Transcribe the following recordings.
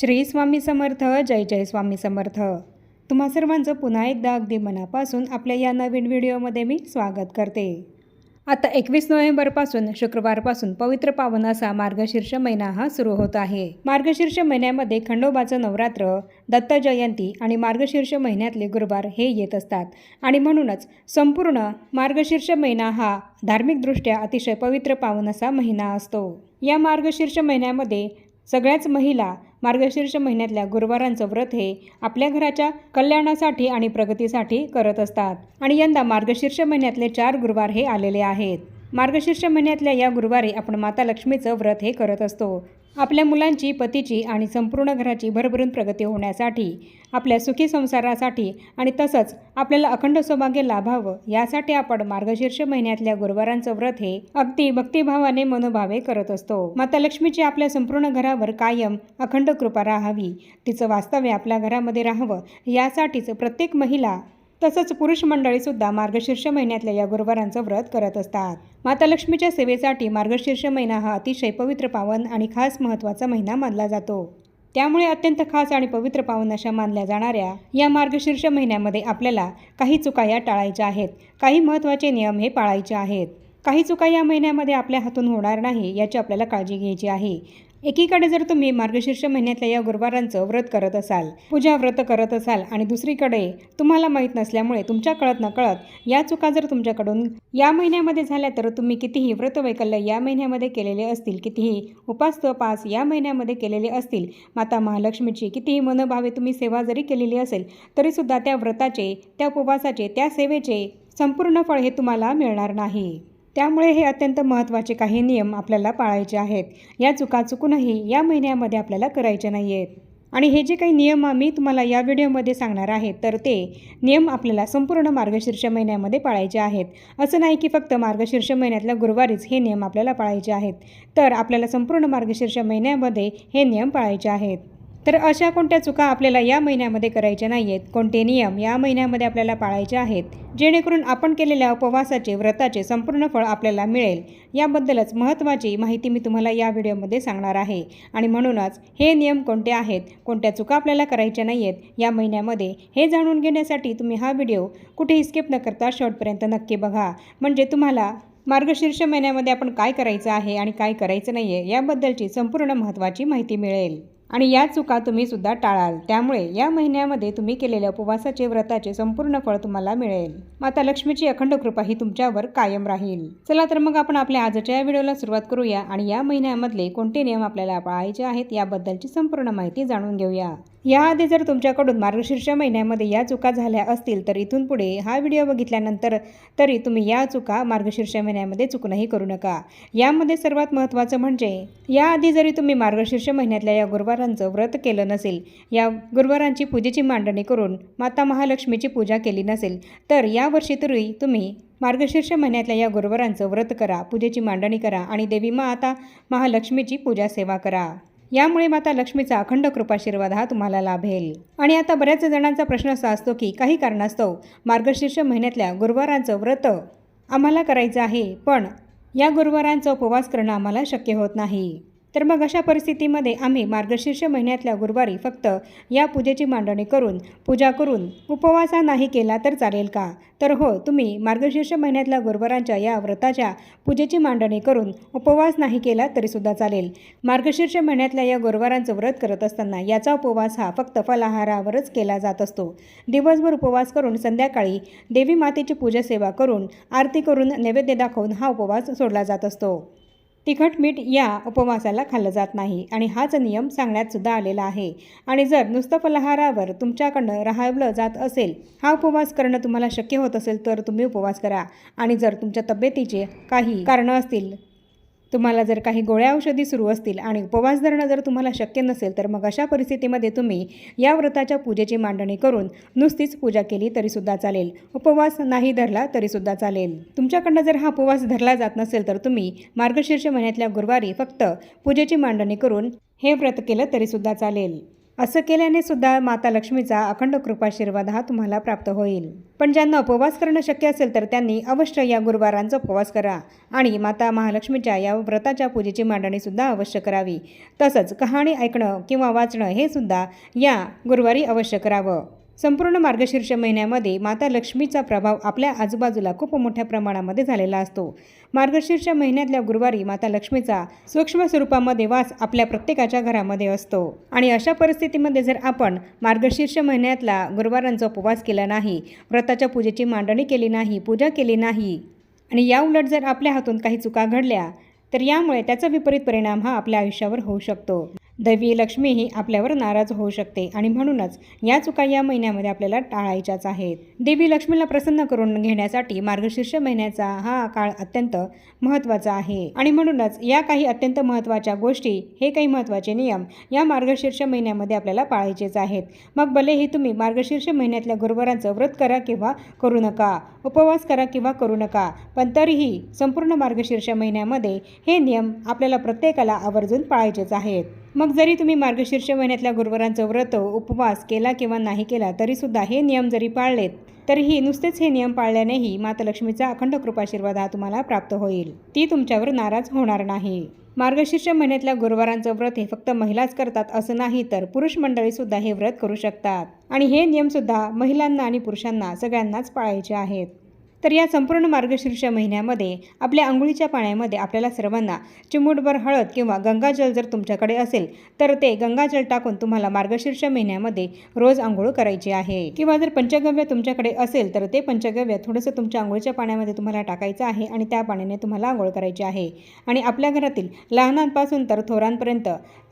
श्री स्वामी समर्थ जय जय स्वामी समर्थ. तुम्हा सर्वांचं पुन्हा एकदा अगदी मनापासून आपल्या या नवीन व्हिडिओमध्ये मी स्वागत करते. आता एकवीस नोव्हेंबरपासून शुक्रवारपासून पवित्र पावन असा मार्गशीर्ष महिना हा सुरू होत आहे. मार्गशीर्ष महिन्यामध्ये खंडोबाचं नवरात्र दत्त जयंती आणि मार्गशीर्ष महिन्यातले गुरुवार हे येत असतात. आणि म्हणूनच संपूर्ण मार्गशीर्ष महिना हा धार्मिकदृष्ट्या अतिशय पवित्र पावन असा महिना असतो. या मार्गशीर्ष महिन्यामध्ये सगळ्याच महिला मार्गशीर्ष महिन्यातल्या गुरुवारांचं व्रत हे आपल्या घराच्या कल्याणासाठी आणि प्रगतीसाठी करत असतात. आणि यंदा मार्गशीर्ष महिन्यातले चार गुरुवार हे आलेले आहेत. मार्गशीर्ष महिन्यातल्या या गुरुवारी आपण माता लक्ष्मीचं व्रत हे करत असतो. आपल्या मुलांची पतीची आणि संपूर्ण घराची भरभरून प्रगती होण्यासाठी आपल्या सुखी संसारासाठी आणि तसंच आपल्याला अखंड सौभाग्य लाभावं यासाठी आपण मार्गशीर्ष महिन्यातल्या गुरुवारांचं व्रत हे अगदी भक्तिभावाने मनोभावे करत असतो. माता लक्ष्मीची आपल्या संपूर्ण घरावर कायम अखंड कृपा राहावी तिचं वास्तव्य आपल्या घरामध्ये राहावं यासाठीच प्रत्येक महिला तसंच पुरुष मंडळीसुद्धा मार्गशीर्ष महिन्यातल्या या गुरुवारांचं व्रत करत असतात. माता लक्ष्मीच्या सेवेसाठी मार्गशीर्ष महिना हा अतिशय पवित्र पावन आणि खास महत्त्वाचा महिना मानला जातो. त्यामुळे अत्यंत खास आणि पवित्र पावन अशा मानल्या जाणाऱ्या या मार्गशीर्ष महिन्यामध्ये आपल्याला काही चुका या टाळायच्या आहेत काही महत्त्वाचे नियम हे पाळायचे आहेत. काही चुका या महिन्यामध्ये आपल्या हातून होणार नाही याची आपल्याला काळजी घ्यायची आहे. एकीकडे जर तुम्ही मार्गशीर्ष महिन्यातल्या या गुरुवारांचं व्रत करत असाल पूजा व्रत करत असाल आणि दुसरीकडे तुम्हाला माहीत नसल्यामुळे तुमच्या कळत नकळत या चुका जर तुमच्याकडून या महिन्यामध्ये झाल्या तर तुम्ही कितीही व्रतवैकल्य या महिन्यामध्ये केलेले असतील कितीही उपास तपास या महिन्यामध्ये केलेले असतील माता महालक्ष्मीची कितीही मनोभावे तुम्ही सेवा जरी केलेली असेल तरीसुद्धा त्या व्रताचे त्या उपवासाचे त्या सेवेचे संपूर्ण फळ हे तुम्हाला मिळणार नाही. त्यामुळे हे अत्यंत महत्त्वाचे काही नियम आपल्याला पाळायचे आहेत. या चुका चुकूनही या महिन्यामध्ये आपल्याला करायचे नाही आहेत आणि हे जे काही नियम मी तुम्हाला या व्हिडिओमध्ये सांगणार आहे तर ते नियम आपल्याला संपूर्ण मार्गशीर्ष महिन्यामध्ये पाळायचे आहेत. असं नाही की फक्त मार्गशीर्ष महिन्यातल्या गुरुवारीच हे नियम आपल्याला पाळायचे आहेत तर आपल्याला संपूर्ण मार्गशीर्ष महिन्यामध्ये हे नियम पाळायचे आहेत. तर अशा कोणत्या चुका आपल्याला या महिन्यामध्ये करायच्या नाही आहेत कोणते नियम या महिन्यामध्ये आपल्याला पाळायचे आहेत? जेणेकरून आपण केलेल्या उपवासाचे व्रताचे संपूर्ण फळ आपल्याला मिळेल. याबद्दलच महत्त्वाची माहिती मी तुम्हाला या व्हिडिओमध्ये सांगणार आहे. आणि म्हणूनच हे नियम कोणते आहेत? कोणत्या चुका आपल्याला करायच्या नाही आहेत या महिन्यामध्ये हे जाणून घेण्यासाठी तुम्ही हा व्हिडिओ कुठेही स्किप न करता शेवटपर्यंत नक्की बघा. म्हणजे तुम्हाला मार्गशीर्ष महिन्यामध्ये आपण काय करायचं आहे आणि काय करायचं नाही आहे याबद्दलची संपूर्ण महत्त्वाची माहिती मिळेल. आणि या चुका तुम्ही सुद्धा टाळाल. त्यामुळे या महिन्यामध्ये तुम्ही केलेल्या उपवासाचे व्रताचे संपूर्ण फळ तुम्हाला मिळेल. माता लक्ष्मीची अखंड कृपा ही तुमच्यावर कायम राहील. चला तर मग आपण आपल्या आजच्या या व्हिडिओला सुरुवात करूया आणि या महिन्यामधले कोणते नियम आपल्याला पाळायचे आहेत याबद्दलची संपूर्ण माहिती जाणून घेऊया. याआधी जर तुमच्याकडून मार्गशीर्ष महिन्यामध्ये या चुका झाल्या असतील तर इथून पुढे हा व्हिडिओ बघितल्यानंतर तरी तुम्ही या चुका मार्गशीर्ष महिन्यामध्ये चुकूनही करू नका. यामध्ये सर्वात महत्त्वाचं म्हणजे याआधी जरी तुम्ही मार्गशीर्ष महिन्यातल्या या गुरुवार गुरुवारांचं व्रत केलं नसेल. या गुरुवारांची पूजेची मांडणी करून माता महालक्ष्मीची पूजा केली नसेल तर यावर्षी तरी तुम्ही मार्गशीर्ष महिन्यातल्या या गुरुवारांचं व्रत करा पूजेची मांडणी करा आणि देवी माता महालक्ष्मीची पूजा सेवा करा. यामुळे माता लक्ष्मीचा अखंड कृपाशीर्वाद हा तुम्हाला लाभेल. आणि आता बऱ्याच जणांचा प्रश्न असा असतो की काही कारणास्तव मार्गशीर्ष महिन्यातल्या गुरुवारांचं व्रत आम्हाला करायचं आहे पण या गुरुवारांचा उपवास करणं आम्हाला शक्य होत नाही. तर मग अशा परिस्थितीमध्ये आम्ही मार्गशीर्ष महिन्यातल्या गुरुवारी फक्त या पूजेची मांडणी करून पूजा करून उपवासा नाही केला तर चालेल का? तर हो तुम्ही मार्गशीर्ष महिन्यातल्या गुरुवारांच्या या व्रताच्या पूजेची मांडणी करून उपवास नाही केला तरीसुद्धा चालेल. मार्गशीर्ष महिन्यातल्या या गुरुवारांचं व्रत करत असताना याचा उपवास हा फक्त फलाहारावरच केला जात असतो. दिवसभर उपवास करून संध्याकाळी देवी मातेची पूजा सेवा करून आरती करून नैवेद्य दाखवून हा उपवास सोडला जात असतो. तिखट मीठ या उपवासाला खाल्लं जात नाही आणि हाच नियम सांगण्यात सुद्धा आलेला आहे. आणि जर नुसतं फलाहारावर तुमच्याकडनं राहावलं जात असेल हा उपवास करणं तुम्हाला शक्य होत असेल तर तुम्ही उपवास करा. आणि जर तुमच्या तब्येतीचे काही कारणं असतील तुम्हाला जर काही गोळ्या औषधी सुरू असतील आणि उपवास धरणं जर तुम्हाला शक्य नसेल तर मग अशा परिस्थितीमध्ये तुम्ही या व्रताच्या पूजेची मांडणी करून नुसतीच पूजा केली तरीसुद्धा चालेल. उपवास नाही धरला तरीसुद्धा चालेल. तुमच्याकडनं जर हा उपवास धरला जात नसेल तर तुम्ही मार्गशीर्ष महिन्यातल्या गुरुवारी फक्त पूजेची मांडणी करून हे व्रत केलं तरीसुद्धा चालेल. असं केल्याने सुद्धा माता लक्ष्मीचा अखंड कृपाशीर्वाद हा तुम्हाला प्राप्त होईल. पण ज्यांना उपवास करणं शक्य असेल तर त्यांनी अवश्य या गुरुवारांचा उपवास करा आणि माता महालक्ष्मीच्या या व्रताच्या पूजेची मांडणीसुद्धा अवश्य करावी. तसंच कहाणी ऐकणं किंवा वाचणं हे सुद्धा या गुरुवारी अवश्य करावं. संपूर्ण मार्गशीर्ष महिन्यामध्ये माता लक्ष्मीचा प्रभाव आपल्या आजूबाजूला खूप मोठ्या प्रमाणामध्ये झालेला असतो. मार्गशीर्ष महिन्यातल्या गुरुवारी माता लक्ष्मीचा सूक्ष्म स्वरूपामध्ये वास आपल्या प्रत्येकाच्या घरामध्ये असतो. आणि अशा परिस्थितीमध्ये जर आपण मार्गशीर्ष महिन्यातला गुरुवारांचा उपवास केला नाही व्रताच्या पूजेची मांडणी केली नाही पूजा केली नाही आणि या उलट जर आपल्या हातून काही चुका घडल्या तर यामुळे त्याचा विपरीत परिणाम हा आपल्या आयुष्यावर होऊ शकतो. दैवी लक्ष्मी ही आपल्यावर नाराज होऊ शकते आणि म्हणूनच या चुका या महिन्यामध्ये आपल्याला टाळायच्याच आहेत. देवी लक्ष्मीला प्रसन्न करून घेण्यासाठी मार्गशीर्ष महिन्याचा हा काळ अत्यंत महत्त्वाचा आहे. आणि म्हणूनच या काही अत्यंत महत्त्वाच्या गोष्टी हे काही महत्त्वाचे नियम या मार्गशीर्ष महिन्यामध्ये आपल्याला पाळायचेच आहेत. मग भलेही तुम्ही मार्गशीर्ष महिन्यातल्या गुरुवारांचं व्रत करा किंवा करू नका उपवास करा किंवा करू नका पण तरीही संपूर्ण मार्गशीर्ष महिन्यामध्ये हे नियम आपल्याला प्रत्येकाला आवर्जून पाळायचेच आहेत. मग जरी तुम्ही मार्गशीर्ष महिन्यातल्या गुरुवारांचं व्रत उपवास केला किंवा नाही केला तरीसुद्धा हे नियम जरी पाळलेत तरीही नुसतेच हे नियम पाळल्यानेही माता लक्ष्मीचा अखंड कृपाशीर्वाद हा तुम्हाला प्राप्त होईल. ती तुमच्यावर नाराज होणार नाही. मार्गशीर्ष महिन्यातल्या गुरुवारांचं व्रत हे फक्त महिलाच करतात असं नाही तर पुरुष मंडळीसुद्धा हे व्रत करू शकतात. आणि हे नियमसुद्धा महिलांना आणि पुरुषांना सगळ्यांनाच पाळायचे आहेत. तर या संपूर्ण मार्गशीर्ष महिन्यामध्ये आपल्या आंघोळीच्या पाण्यामध्ये आपल्याला सर्वांना चिमूटभर हळद किंवा गंगाजल जर तुमच्याकडे असेल तर ते गंगाजल टाकून तुम्हाला मार्गशीर्ष महिन्यामध्ये रोज आंघोळ करायची आहे. किंवा जर पंचगव्य तुमच्याकडे असेल तर ते पंचगव्य थोडंसं तुमच्या आंघोळीच्या पाण्यामध्ये तुम्हाला टाकायचं आहे आणि त्या पाण्याने तुम्हाला आंघोळ करायची आहे. आणि आपल्या घरातील लहानांपासून तर थोरांपर्यंत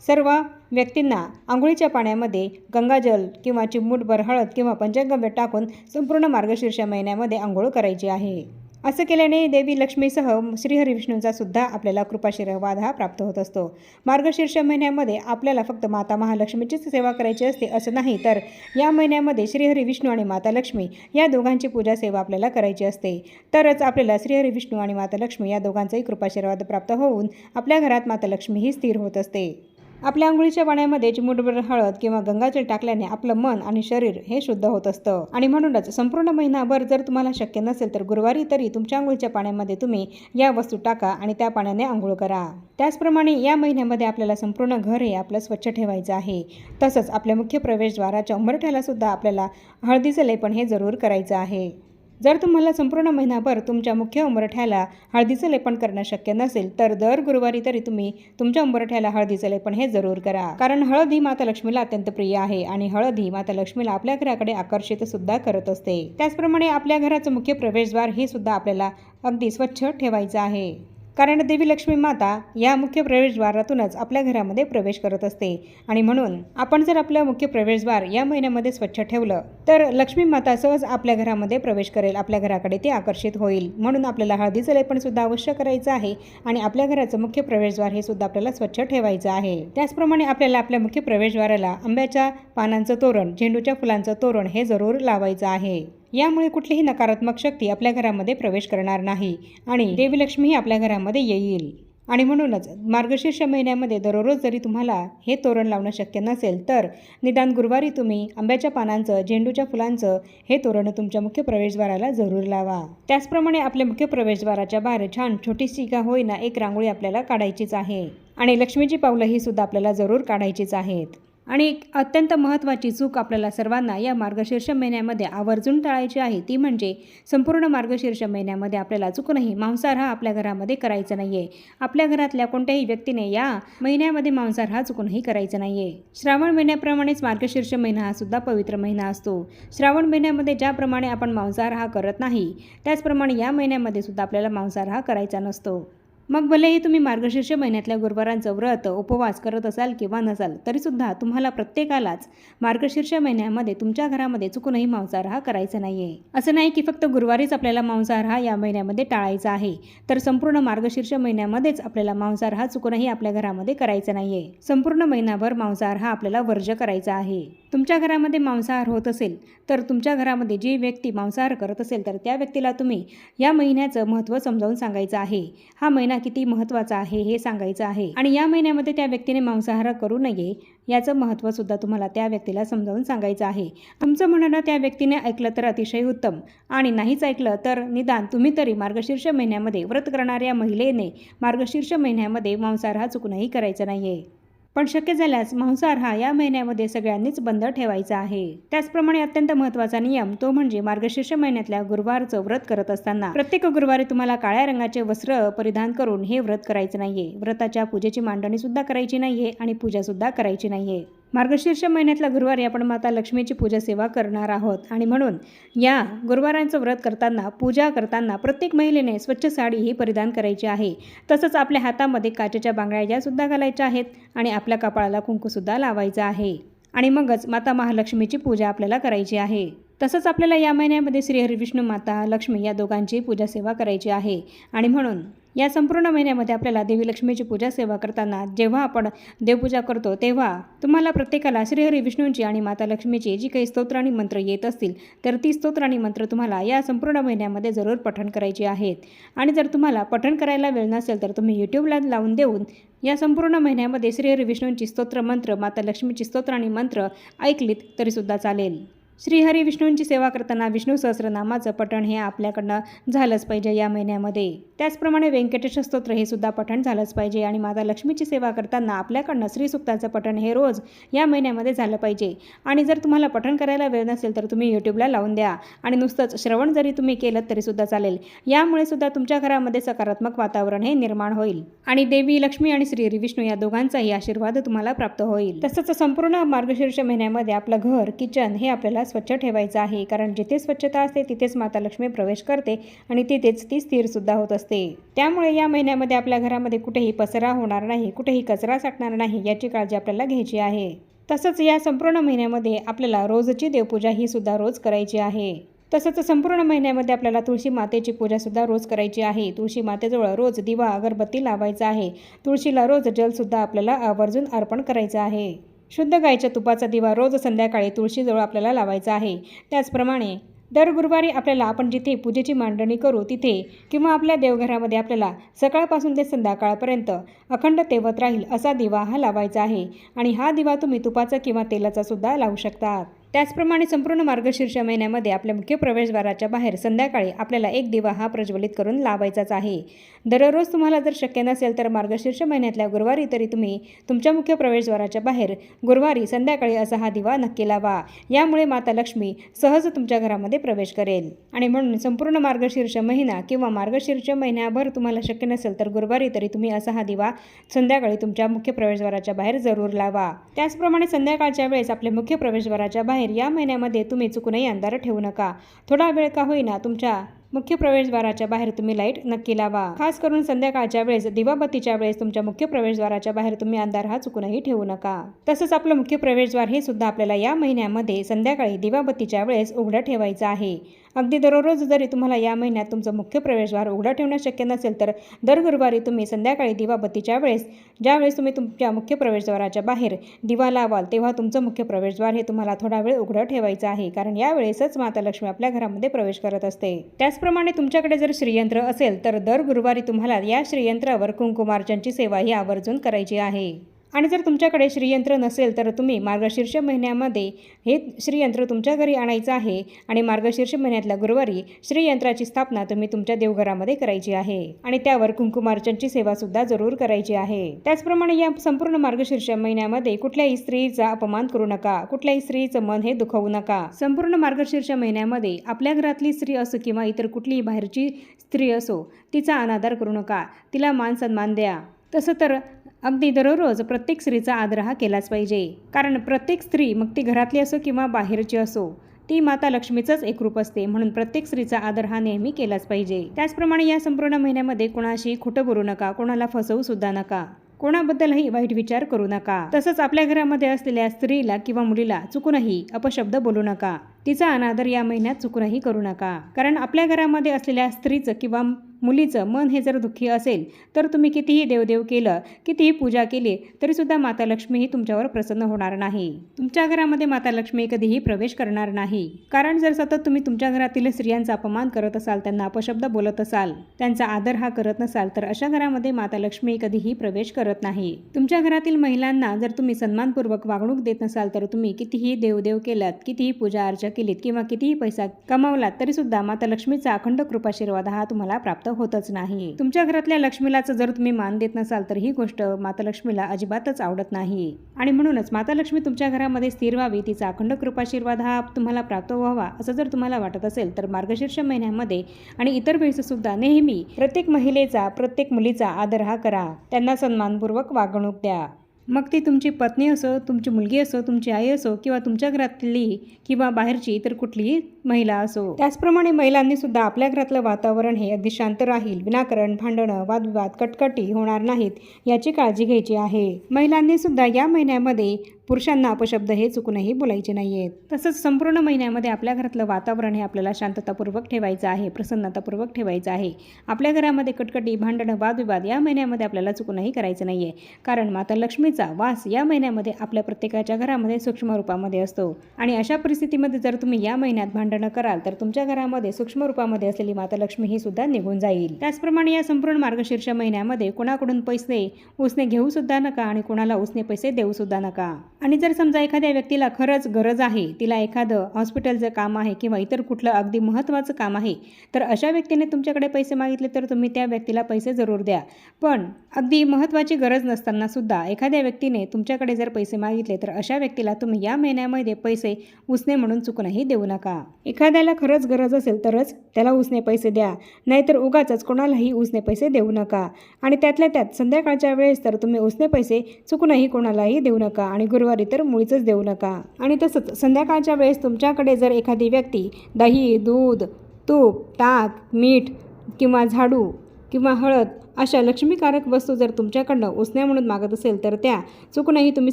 सर्व व्यक्तींना आंघोळीच्या पाण्यामध्ये गंगाजल किंवा चिमूटभर हळद किंवा पंचांगव्य टाकून संपूर्ण मार्गशीर्ष महिन्यामध्ये आंघोळ करायची आहे. असं केल्याने देवी लक्ष्मीसह श्रीहरिविष्णूंचा सुद्धा आपल्याला कृपाशीर्वाद हा प्राप्त होत असतो. मार्गशीर्ष महिन्यामध्ये आपल्याला फक्त माता महालक्ष्मीचीच सेवा करायची असते असं नाही तर या महिन्यामध्ये श्रीहरी विष्णू आणि माता लक्ष्मी या दोघांची पूजा सेवा आपल्याला करायची असते. तरच आपल्याला श्रीहरी विष्णू आणि माता लक्ष्मी या दोघांचाही कृपाशीर्वाद प्राप्त होऊन आपल्या घरात माता लक्ष्मी ही स्थिर होत असते. आपल्या आंघोळीच्या पाण्यामध्ये चिमुटभर हळद किंवा गंगाजल टाकल्याने आपलं मन आणि शरीर हे शुद्ध होत असतं. आणि म्हणूनच संपूर्ण महिनाभर जर तुम्हाला शक्य नसेल तर गुरुवारी तरी तुमच्या आंघोळीच्या पाण्यामध्ये तुम्ही या वस्तू टाका आणि त्या पाण्याने आंघोळ करा. त्याचप्रमाणे या महिन्यामध्ये आपल्याला संपूर्ण घर हे आपलं स्वच्छ ठेवायचं आहे. तसंच आपल्या मुख्य प्रवेशद्वाराच्या उंबरठ्याला सुद्धा आपल्याला हळदीचं लेपन हे जरूर करायचं आहे. जर तुम्हाला संपूर्ण महिनाभर तुमच्या मुख्य उंबरठ्याला हळदीचं लेपन करणं शक्य नसेल तर दर गुरुवारी तरी तुम्ही तुमच्या उंबरठ्याला हळदीचं लेपन हे जरूर करा. कारण हळद ही माता लक्ष्मीला अत्यंत प्रिय आहे आणि हळद ही माता लक्ष्मीला आपल्या घराकडे आकर्षित सुद्धा करत असते. त्याचप्रमाणे आपल्या घराचं मुख्य प्रवेशद्वार हे सुद्धा आपल्याला अगदी स्वच्छ ठेवायचं आहे. कारण देवी लक्ष्मी माता या मुख्य प्रवेशद्वारातूनच आपल्या घरामध्ये प्रवेश करत असते. आणि म्हणून आपण जर आपलं मुख्य प्रवेशद्वार या महिन्यामध्ये स्वच्छ ठेवलं तर लक्ष्मी माता सहज आपल्या घरामध्ये प्रवेश करेल आपल्या घराकडे ती आकर्षित होईल. म्हणून आपल्याला हळदीचं लेपण सुद्धा अवश्य करायचं आहे आणि आपल्या घराचं मुख्य प्रवेशद्वार हे सुद्धा आपल्याला स्वच्छ ठेवायचं आहे. त्याचप्रमाणे आपल्याला आपल्या मुख्य प्रवेशद्वाराला आंब्याच्या पानांचं तोरण झेंडूच्या फुलांचं तोरण हे जरूर लावायचं आहे. यामुळे कुठलीही नकारात्मक शक्ती आपल्या घरामध्ये प्रवेश करणार नाही आणि देवीलक्ष्मीही आपल्या घरामध्ये येईल. आणि म्हणूनच मार्गशीर्ष महिन्यामध्ये दररोज जरी तुम्हाला हे तोरण लावणं शक्य नसेल तर निदान गुरुवारी तुम्ही आंब्याच्या पानांचं झेंडूच्या फुलांचं हे तोरण तुमच्या मुख्य प्रवेशद्वाराला जरूर लावा. त्याचप्रमाणे आपल्या मुख्य प्रवेशद्वाराच्या बाहेर छान छोटीशी का होईना एक रांगोळी आपल्याला काढायचीच आहे. आणि लक्ष्मीची पावलं ही सुद्धा आपल्याला जरूर काढायचीच आहेत. आणि एक अत्यंत महत्त्वाची चूक आपल्याला सर्वांना या मार्गशीर्ष महिन्यामध्ये आवर्जून टाळायची आहे ती म्हणजे संपूर्ण मार्गशीर्ष महिन्यामध्ये आपल्याला चुकूनही मांसाहार हा आपल्या घरामध्ये करायचा नाही आहे आपल्या घरातल्या कोणत्याही व्यक्तीने या महिन्यामध्ये मांसाहार हा चुकूनही करायचा नाही आहे श्रावण महिन्याप्रमाणेच मार्गशीर्ष महिना हा सुद्धा पवित्र महिना असतो. श्रावण महिन्यामध्ये ज्याप्रमाणे आपण मांसाहार हा करत नाही त्याचप्रमाणे या महिन्यामध्ये सुद्धा आपल्याला मांसाहार हा करायचा नसतो. मग भलेही तुम्ही मार्गशीर्ष महिन्यातल्या गुरुवारांचं व्रत उपवास करत असाल किंवा नसाल तरीसुद्धा तुम्हाला प्रत्येकालाच मार्गशीर्ष महिन्यामध्ये तुमच्या घरामध्ये चुकूनही मांसाहार हा करायचा नाही आहे असं नाही की फक्त गुरुवारीच आपल्याला मांसाहार हा या महिन्यामध्ये टाळायचा आहे तर संपूर्ण मार्गशीर्ष महिन्यामध्येच आपल्याला मांसाहार हा चुकूनही आपल्या घरामध्ये करायचा नाही आहे संपूर्ण महिनाभर मांसाहार हा आपल्याला वर्ज करायचा आहे. तुमच्या घरामध्ये मांसाहार होत असेल तर तुमच्या घरामध्ये जी व्यक्ती मांसाहार करत असेल तर त्या व्यक्तीला तुम्ही या महिन्याचं महत्त्व समजावून सांगायचं आहे. हा महिना महिना किती महत्त्वाचा आहे हे सांगायचं आहे. आणि या महिन्यामध्ये त्या व्यक्तीने मांसाहार करू नये याचं महत्त्व सुद्धा तुम्हाला त्या व्यक्तीला समजावून सांगायचं आहे. तुमचं म्हणणं त्या व्यक्तीने ऐकलं तर अतिशय उत्तम. आणि नाहीच ऐकलं तर निदान तुम्ही तरी मार्गशीर्ष महिन्यामध्ये व्रत करणाऱ्या महिलेने मार्गशीर्ष महिन्यामध्ये मांसाहार हा चुकूनही करायचा नाहीये. पण शक्य झाल्यास मांसाहार हा या महिन्यामध्ये सगळ्यांनीच बंद ठेवायचा आहे. त्याचप्रमाणे अत्यंत महत्त्वाचा नियम तो म्हणजे मार्गशीर्ष महिन्यातल्या गुरुवारचं व्रत करत असताना प्रत्येक गुरुवारी तुम्हाला काळ्या रंगाचे वस्त्र परिधान करून हे व्रत करायचं नाहीये. व्रताच्या पूजेची मांडणी सुद्धा करायची नाहीये आणि पूजा सुद्धा करायची नाहीये. मार्गशीर्ष महिन्यातला गुरुवारी आपण माता लक्ष्मीची पूजा सेवा करणार आहोत. आणि म्हणून या गुरुवारांचं व्रत करताना पूजा करताना प्रत्येक महिलेने स्वच्छ साडी ही परिधान करायची आहे. तसंच आपल्या हातामध्ये काचेच्या बांगड्या यासुद्धा घालायच्या आहेत आणि आपल्या कपाळाला कुंकूसुद्धा लावायचं आहे. आणि मगच माता महालक्ष्मीची पूजा आपल्याला करायची आहे. तसंच आपल्याला या महिन्यामध्ये श्री हरिविष्णू माता लक्ष्मी या दोघांची पूजा सेवा करायची आहे. आणि म्हणून या संपूर्ण महिन्यामध्ये आपल्याला देवी लक्ष्मीची पूजा सेवा करताना जेव्हा आपण देवपूजा करतो तेव्हा तुम्हाला प्रत्येकाला श्रीहरी विष्णूंची आणि माता लक्ष्मीची जी काही स्तोत्र आणि मंत्र येत असतील तर ती स्तोत्र आणि मंत्र तुम्हाला या संपूर्ण महिन्यामध्ये जरूर पठण करायची आहेत. आणि जर तुम्हाला पठण करायला वेळ नसेल तर तुम्ही यूट्यूबला लावून देऊन या संपूर्ण महिन्यामध्ये श्रीहरी विष्णूंची स्तोत्र मंत्र माता लक्ष्मीची स्तोत्र आणि मंत्र ऐकलीत तरीसुद्धा चालेल. श्रीहरी विष्णूंची सेवा करताना विष्णू सहस्रनामाचं पठण हे आपल्याकडनं झालंच पाहिजे या महिन्यामध्ये. त्याचप्रमाणे व्यंकटेश स्तोत्र हे सुद्धा पठण झालंच पाहिजे आणि माता लक्ष्मीची सेवा करताना आपल्याकडनं श्रीसुक्ताचं पठण हे रोज या महिन्यामध्ये झालं पाहिजे. आणि जर तुम्हाला पठण करायला वेळ नसेल तर तुम्ही यूट्यूबला लावून द्या. आणि नुसतंच श्रवण जरी तुम्ही केलं तरीसुद्धा चालेल. यामुळे सुद्धा तुमच्या घरामध्ये सकारात्मक वातावरण हे निर्माण होईल. आणि देवी लक्ष्मी आणि श्री विष्णू या दोघांचाही आशीर्वाद तुम्हाला प्राप्त होईल. तसंच संपूर्ण मार्गशीर्ष महिन्यामध्ये आपलं घर किचन हे आपल्याला स्वच्छ ठेवायचं आहे. कारण जिथे स्वच्छता असते तिथेच माता लक्ष्मी प्रवेश करते आणि तिथेच ती स्थिरसुद्धा होत असते. त्यामुळे या महिन्यामध्ये आपल्या घरामध्ये कुठेही पसरा होणार नाही कुठेही कचरा साठणार नाही याची काळजी आपल्याला घ्यायची आहे. तसंच या संपूर्ण महिन्यामध्ये आपल्याला रोजची देवपूजा ही सुद्धा रोज करायची आहे. तसंच संपूर्ण महिन्यामध्ये आपल्याला तुळशी मातेची पूजासुद्धा रोज करायची आहे. तुळशी मातेजवळ रोज दिवा अगरबत्ती लावायचा आहे. तुळशीला रोज जलसुद्धा आपल्याला आवर्जून अर्पण करायचं आहे. शुद्ध गायीच्या तुपाचा दिवा रोज संध्याकाळी तुळशीजवळ आपल्याला लावायचा आहे. त्याचप्रमाणे दर गुरुवारी आपल्याला आपण जिथे पूजेची मांडणी करू तिथे किंवा आपल्या देवघरामध्ये आपल्याला सकाळपासून ते संध्याकाळपर्यंत अखंड तेवत राहील असा दिवा हा लावायचा आहे. आणि हा दिवा तुम्ही तुपाचा किंवा तेलाचा सुद्धा लावू शकतात. त्याचप्रमाणे संपूर्ण मार्गशीर्ष महिन्यामध्ये आपल्या मुख्य प्रवेशद्वाराच्या बाहेर संध्याकाळी आपल्याला एक दिवा हा प्रज्वलित करून लावायचाच आहे. दररोज तुम्हाला जर शक्य नसेल तर मार्गशीर्ष महिन्यातल्या गुरुवारी तरी तुम्ही तुमच्या मुख्य प्रवेशद्वाराच्या बाहेर गुरुवारी संध्याकाळी असा हा दिवा नक्की लावा. यामुळे माता लक्ष्मी सहज तुमच्या घरामध्ये प्रवेश करेल. आणि म्हणून संपूर्ण मार्गशीर्ष महिना किंवा मार्गशीर्ष महिन्याभर तुम्हाला शक्य नसेल तर गुरुवारी तरी तुम्ही असा हा दिवा संध्याकाळी तुमच्या मुख्य प्रवेशद्वाराच्या बाहेर जरूर लावा. त्याचप्रमाणे संध्याकाळच्या वेळेस आपल्या मुख्य प्रवेशद्वाराच्या बाहेर या महिन्यामध्ये तुम्ही चुकूनही अंधार ठेवू नका. थोडा वेळ का होईना तुमच्या मुख्य प्रवेशद्वाराच्या बाहेर तुम्ही लाइट नक्की लावा. खास करून संध्याकाळच्या वेळेस दिवाबत्तीच्या वेळेस तुमच्या मुख्य प्रवेशद्वाराच्या बाहेर तुम्ही अंधार हा चुकूनही ठेवू नका. तसंच आपलं मुख्य प्रवेशद्वार हे सुद्धा आपल्याला या महिन्यामध्ये संध्याकाळी दिवाबत्तीच्या वेळेस उघडं ठेवायचं आहे. अगदी दररोज जरी तुम्हाला या महिन्यात तुमचं मुख्य प्रवेशद्वार उघडं ठेवणं शक्य नसेल तर दर गुरुवारी तुम्ही संध्याकाळी दिवाबत्तीच्या वेळेस ज्यावेळेस तुम्ही तुमच्या मुख्य प्रवेशद्वाराच्या बाहेर दिवा लावाल तेव्हा तुमचं मुख्य प्रवेशद्वार हे तुम्हाला थोडा वेळ उघडं ठेवायचं आहे. कारण यावेळेसच माता लक्ष्मी आपल्या घरामध्ये प्रवेश करत असते. त्याचप्रमाणे तुमच्याकडे जर श्रीयंत्र असेल तर दर गुरुवारी तुम्हाला या श्रीयंत्रावर कुंकुमार्चनची सेवा ही आवर्जून करायची आहे. आणि जर तुमच्याकडे श्रीयंत्र नसेल तर तुम्ही मार्गशीर्ष महिन्यामध्ये हे श्रीयंत्र तुमच्या घरी आणायचं आहे आणि मार्गशीर्ष महिन्यातल्या गुरुवारी श्रीयंत्राची स्थापना तुम्ही तुमच्या देवघरामध्ये करायची आहे. आणि त्यावर कुंकुमार्चनची सेवासुद्धा जरूर करायची आहे. त्याचप्रमाणे या संपूर्ण मार्गशीर्ष महिन्यामध्ये कुठल्याही स्त्रीचा अपमान करू नका. कुठल्याही स्त्रीचं मन हे दुखवू नका. संपूर्ण मार्गशीर्ष महिन्यामध्ये आपल्या घरातली स्त्री असो किंवा इतर कुठलीही बाहेरची स्त्री असो तिचा अनादर करू नका. तिला मान सन्मान द्या. तसं तर अगदी दररोज प्रत्येक स्त्रीचा आदर हा केलाच पाहिजे. कारण प्रत्येक स्त्री मग ती घरातली असो किंवा बाहेरची असो ती माता लक्ष्मीचंच एक रूप असते म्हणून प्रत्येक स्त्रीचा आदर हा नेहमी केलाच पाहिजे. त्याचप्रमाणे या संपूर्ण महिन्यामध्ये कोणाशी खोटं बोलू नका कोणाला फसवू सुद्धा नका. कोणाबद्दलही वाईट विचार करू नका. तसंच आपल्या घरामध्ये असलेल्या स्त्रीला किंवा मुलीला चुकूनही अपशब्द बोलू नका. तिचा अनादर या महिन्यात चुकूनही करू नका. कारण आपल्या घरामध्ये असलेल्या स्त्रीचं किंवा मुलीचं मन हे जर दुःखी असेल तर तुम्ही कितीही देवदेव केलं कितीही पूजा केली तरीसुद्धा माता लक्ष्मी ही तुमच्यावर प्रसन्न होणार नाही. तुमच्या घरामध्ये माता लक्ष्मी कधीही प्रवेश करणार नाही. कारण जर सतत तुम्ही तुमच्या घरातील स्त्रियांचा अपमान करत असाल त्यांना अपशब्द बोलत असाल त्यांचा आदर हा करत नसाल तर अशा घरामध्ये माता लक्ष्मी कधीही प्रवेश करत नाही. तुमच्या घरातील महिलांना जर तुम्ही सन्मानपूर्वक वागणूक देत नसाल तर तुम्ही कितीही देवदेव केलात कितीही पूजा अर्चा केलीत किंवा कितीही पैसा कमावलात तरीसुद्धा माता लक्ष्मीचा अखंड कृपाशीर्वाद हा तुम्हाला प्राप्त होतच नाही. तुमच्या घरातल्या लक्ष्मीलाच जर तुम्ही मान देत नसाल तर ही गोष्ट माता लक्ष्मीला अजिबातच आवडत नाही. आणि म्हणूनच माता लक्ष्मी तुमच्या घरामध्ये स्थिर व्हावी तिचा अखंड कृपाशीर्वाद हा तुम्हाला प्राप्त व्हावा असं जर तुम्हाला वाटत असेल तर मार्गशीर्ष महिन्यामध्ये आणि इतर वेळेस सुद्धा नेहमी प्रत्येक महिलेचा प्रत्येक मुलीचा आदर हा करा. त्यांना सन्मानपूर्वक वागणूक द्या. मग ती तुमची पत्नी असो तुमची मुलगी असो तुमची आई असो किंवा तुमच्या घरातली किंवा बाहेरची इतर कुठलीही महिला असो. त्याचप्रमाणे महिलांनी सुद्धा आपल्या घरातलं वातावरण हे अगदी शांत राहील. विनाकारण भांडणं वादविवाद कटकटी होणार नाहीत याची काळजी घ्यायची आहे. महिलांनी सुद्धा या महिन्यामध्ये पुरुषांना अपशब्द हे चुकूनही बोलायचे नाही आहेत तसंच संपूर्ण महिन्यामध्ये आपल्या घरातलं वातावरण हे आपल्याला शांततापूर्वक ठेवायचं आहे प्रसन्नतापूर्वक ठेवायचं आहे. आपल्या घरामध्ये कटकटी भांडणं वादविवाद या महिन्यामध्ये आपल्याला चुकूनही करायचं नाही आहे कारण माता लक्ष्मीचा वास या महिन्यामध्ये आपल्या प्रत्येकाच्या घरामध्ये सूक्ष्म रूपामध्ये असतो. आणि अशा परिस्थितीमध्ये जर तुम्ही या महिन्यात भांडणं कराल तर तुमच्या घरामध्ये सूक्ष्म रूपामध्ये असलेली माता लक्ष्मी ही सुद्धा निघून जाईल. त्याचप्रमाणे या संपूर्ण मार्गशीर्ष महिन्यामध्ये कोणाकडून पैसे उसने घेऊ सुद्धा नका आणि कोणाला उसने पैसे देऊ सुद्धा नका. आणि जर समजा एखाद्या व्यक्तीला खरंच गरज आहे तिला एखादं हॉस्पिटलचं काम आहे किंवा इतर कुठलं अगदी महत्त्वाचं काम आहे तर अशा व्यक्तीने तुमच्याकडे पैसे मागितले तर तुम्ही त्या व्यक्तीला पैसे जरूर द्या. पण अगदी महत्त्वाची गरज नसताना सुद्धा एखाद्या व्यक्तीने तुमच्याकडे जर पैसे मागितले तर अशा व्यक्तीला तुम्ही या महिन्यामध्ये पैसे उसने म्हणून चुकूनही देऊ नका. एखाद्याला खरंच गरज असेल तरच त्याला उसने पैसे द्या नाहीतर उगाच कोणालाही उसने पैसे देऊ नका. आणि त्यातल्या त्यात संध्याकाळच्या वेळेस तर तुम्ही उसने पैसे चुकूनही कोणालाही देऊ नका. आणि गुरुवार तर मुळीच देऊ नका. आणि तसंच संध्याकाळच्या वेळेस तुमच्याकडे जर एखादी व्यक्ती दही दूध तूप ताक मीठ किंवा झाडू किंवा हळद अशा लक्ष्मीकारक वस्तू जर तुमच्याकडनं उसण्या म्हणून मागत असेल तर त्या चुकूनही तुम्ही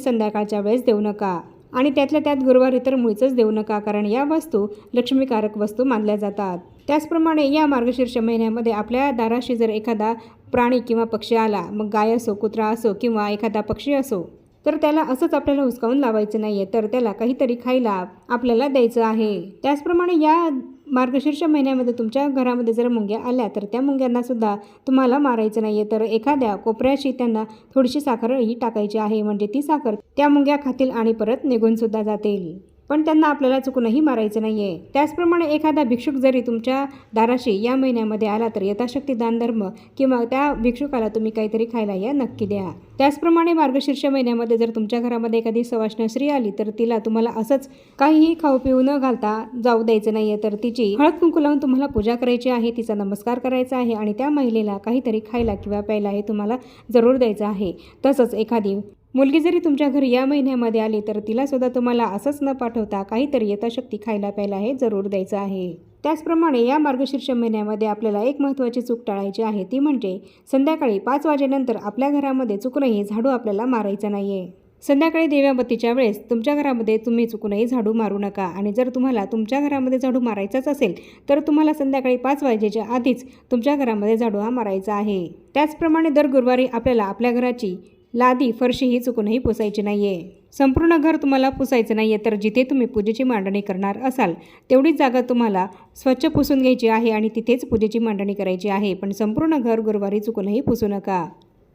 संध्याकाळच्या वेळेस देऊ नका. आणि त्यातल्या त्यात गुरुवारी तर मुळीच देऊ नका कारण या वस्तू लक्ष्मीकारक वस्तू मानल्या जातात. त्याचप्रमाणे या मार्गशीर्ष महिन्यामध्ये आपल्या दाराशी जर एखादा प्राणी किंवा पक्षी आला मग गाय असो कुत्रा असो किंवा एखादा पक्षी असो तर त्याला असंच आपल्याला हुसकावून लावायचं नाही आहे तर त्याला काहीतरी खायला आपल्याला द्यायचं आहे. त्याचप्रमाणे या मार्गशीर्ष महिन्यामध्ये तुमच्या घरामध्ये जर मुंग्या आल्या तर त्या मुंग्यांनासुद्धा तुम्हाला मारायचं नाही आहे तर एखाद्या कोपऱ्याशी त्यांना थोडीशी साखरही टाकायची आहे. म्हणजे ती साखर त्या मुंग्या खातील आणि परत निघूनसुद्धा जातील. पण त्यांना आपल्याला चुकूनही मारायचं नाही आहे त्याचप्रमाणे एखादा भिक्षुक जरी तुमच्या दाराशी या महिन्यामध्ये आला तर यथाशक्ती दानधर्म किंवा त्या भिक्षुकाला तुम्ही काहीतरी खायला या नक्की द्या. त्याचप्रमाणे मार्गशीर्ष महिन्यामध्ये जर तुमच्या घरामध्ये एखादी सवाष्ण स्त्री आली तर तिला तुम्हाला असंच काहीही खाऊ पिऊ न घालता जाऊ द्यायचं नाही आहे तर तिची हळद कुंकू लावून तुम्हाला पूजा करायची आहे तिचा नमस्कार करायचा आहे आणि त्या महिलेला काहीतरी खायला किंवा प्यायला हे तुम्हाला जरूर द्यायचं आहे. तसंच एखादी मुलगी जरी तुमच्या घरी या महिन्यामध्ये आली तर तिला सुद्धा तुम्हाला असंच न पाठवता काहीतरी यथाशक्ती खायला प्यायला हे जरूर द्यायचं आहे. त्याचप्रमाणे या मार्गशीर्ष महिन्यामध्ये आपल्याला एक महत्त्वाची चूक टाळायची आहे ती म्हणजे संध्याकाळी पाच वाजेनंतर आपल्या घरामध्ये चुकूनही झाडू आपल्याला मारायचं नाही आहे संध्याकाळी देव्याबत्तीच्या वेळेस तुमच्या घरामध्ये तुम्ही चुकूनही झाडू मारू नका आणि जर तुम्हाला तुमच्या घरामध्ये झाडू मारायचाच असेल तर तुम्हाला संध्याकाळी पाच वाजेच्या आधीच तुमच्या घरामध्ये झाडू हा मारायचा आहे. त्याचप्रमाणे दर गुरुवारी आपल्याला आपल्या घराची लादी फरशी ही चुकूनही पुसायची नाही आहे संपूर्ण घर तुम्हाला पुसायचं नाही आहे तर जिथे तुम्ही पूजेची मांडणी करणार असाल तेवढीच जागा तुम्हाला स्वच्छ पुसून घ्यायची आहे आणि तिथेच पूजेची मांडणी करायची आहे. पण संपूर्ण घर गुरुवारी चुकूनही पुसू नका.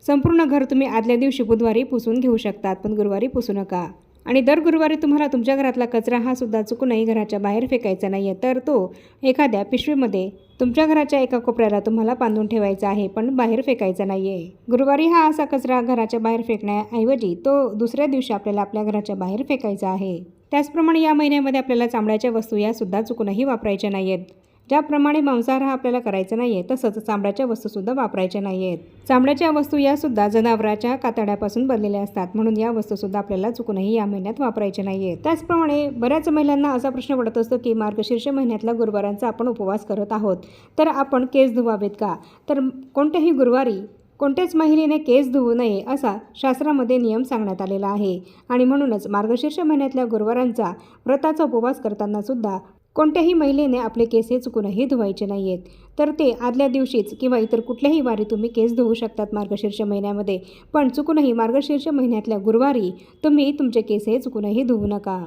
संपूर्ण घर तुम्ही आदल्या दिवशी बुधवारी पुसून घेऊ शकतात पण गुरुवारी पुसू नका. आणि दर गुरुवारी तुम्हाला तुमच्या घरातला कचरा हा सुद्धा चुकूनही घराच्या बाहेर फेकायचा नाही आहे तर तो एखाद्या पिशवीमध्ये तुमच्या घराच्या एका कोपऱ्याला तुम्हाला बांधून ठेवायचा आहे पण बाहेर फेकायचा नाही आहे गुरुवारी हा असा कचरा घराच्या बाहेर फेकण्याऐवजी तो दुसऱ्या दिवशी आपल्याला आपल्या घराच्या बाहेर फेकायचा आहे. त्याचप्रमाणे या महिन्यामध्ये आपल्याला चामड्याच्या वस्तू या सुद्धा चुकूनही वापरायच्या नाही आहेत ज्याप्रमाणे मांसाहार हा आपल्याला करायचा नाही आहे तसंच चामड्याच्या वस्तूसुद्धा वापरायच्या नाही आहेत चामड्याच्या वस्तू यासुद्धा जनावराच्या कातड्यापासून बनलेल्या असतात म्हणून या वस्तूसुद्धा आपल्याला चुकूनही या महिन्यात वापरायच्या नाही आहेत त्याचप्रमाणे बऱ्याच महिलांना असा प्रश्न पडत असतो की मार्गशीर्ष महिन्यातल्या गुरुवारांचा आपण उपवास करत आहोत तर आपण केस धुवावेत का? तर कोणत्याही गुरुवारी कोणत्याच महिलेने केस धुवू नये असा शास्त्रामध्ये नियम सांगण्यात आलेला आहे. आणि म्हणूनच मार्गशीर्ष महिन्यातल्या गुरुवारांचा व्रताचा उपवास करताना सुद्धा कोणत्याही महिलेने आपले केस हे चुकूनही धुवायचे नाही आहेत तर ते आदल्या दिवशीच किंवा इतर कुठल्याही वारी तुम्ही केस धुवू शकतात मार्गशीर्ष महिन्यामध्ये. पण चुकूनही मार्गशीर्ष महिन्यातल्या गुरुवारी तुम्ही तुमचे केस हे चुकूनही धुवू नका.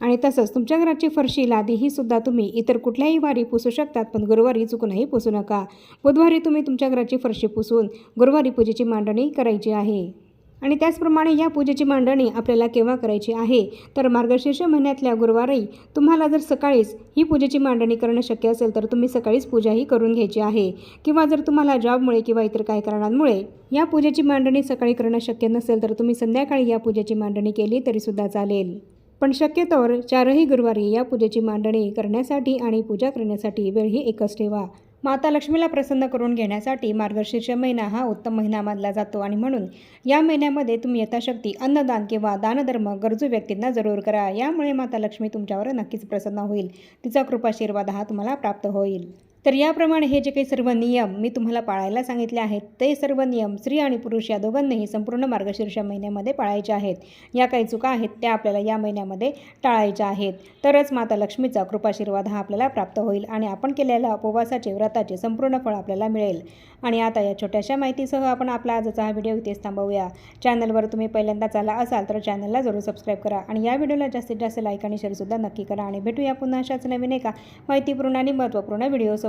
आणि तसंच तुमच्या घराची फरशी लादी ही सुद्धा तुम्ही इतर कुठल्याही वारी पुसू शकतात पण गुरुवारी चुकूनही पुसू नका. बुधवारी तुम्ही तुमच्या घराची फरशी पुसून गुरुवारी पूजेची मांडणी करायची आहे. आणि त्याचप्रमाणे या पूजेची मांडणी आपल्याला केव्हा करायची आहे? तर मार्गशीर्ष महिन्यातल्या गुरुवारी तुम्हाला जर सकाळीच ही पूजेची मांडणी करणं शक्य असेल तर तुम्ही सकाळीच पूजाही करून घ्यायची आहे. किंवा जर तुम्हाला जॉबमुळे किंवा इतर काही कारणांमुळे या पूजेची मांडणी सकाळी करणं शक्य नसेल तर तुम्ही संध्याकाळी या पूजेची मांडणी केली तरीसुद्धा चालेल. पण शक्यतोवर चारही गुरुवारी या पूजेची मांडणी करण्यासाठी आणि पूजा करण्यासाठी वेळ ही एकच ठेवा. माता लक्ष्मीला प्रसन्न करून घेण्यासाठी मार्गशीर्ष महिना हा उत्तम महिना मानला जातो आणि म्हणून या महिन्यामध्ये तुम्ही यथाशक्ती अन्नदान किंवा दानधर्म गरजू व्यक्तींना जरूर करा. यामुळे माता लक्ष्मी तुमच्यावर नक्कीच प्रसन्न होईल. तिचा कृपाशीर्वाद हा तुम्हाला प्राप्त होईल. तर याप्रमाणे हे जे काही सर्व नियम मी तुम्हाला पाळायला सांगितले आहेत ते सर्व नियम स्त्री आणि पुरुष या दोघांनीही संपूर्ण मार्गशीर्ष महिन्यामध्ये पाळायचे आहेत. या काही चुका आहेत त्या आपल्याला या महिन्यामध्ये टाळायच्या आहेत. तरच माता लक्ष्मीचा कृपाशीर्वाद हा आपल्याला प्राप्त होईल आणि आपण केलेल्या उपवासाचे व्रताचे संपूर्ण फळ आपल्याला मिळेल. आणि आता या छोट्याशा माहितीसह आपण आपला आजचा हा व्हिडिओ इथेच थांबवूया. चॅनलवर तुम्ही पहिल्यांदाच आला असाल तर चॅनलला जरूर सबस्क्राईब करा आणि या व्हिडिओला जास्तीत जास्त लाईक आणि शेअरसुद्धा नक्की करा. आणि भेटूया पुन्हा अशाच नवीन एका माहितीपूर्ण आणि महत्त्वपूर्ण व्हिडिओसोबत.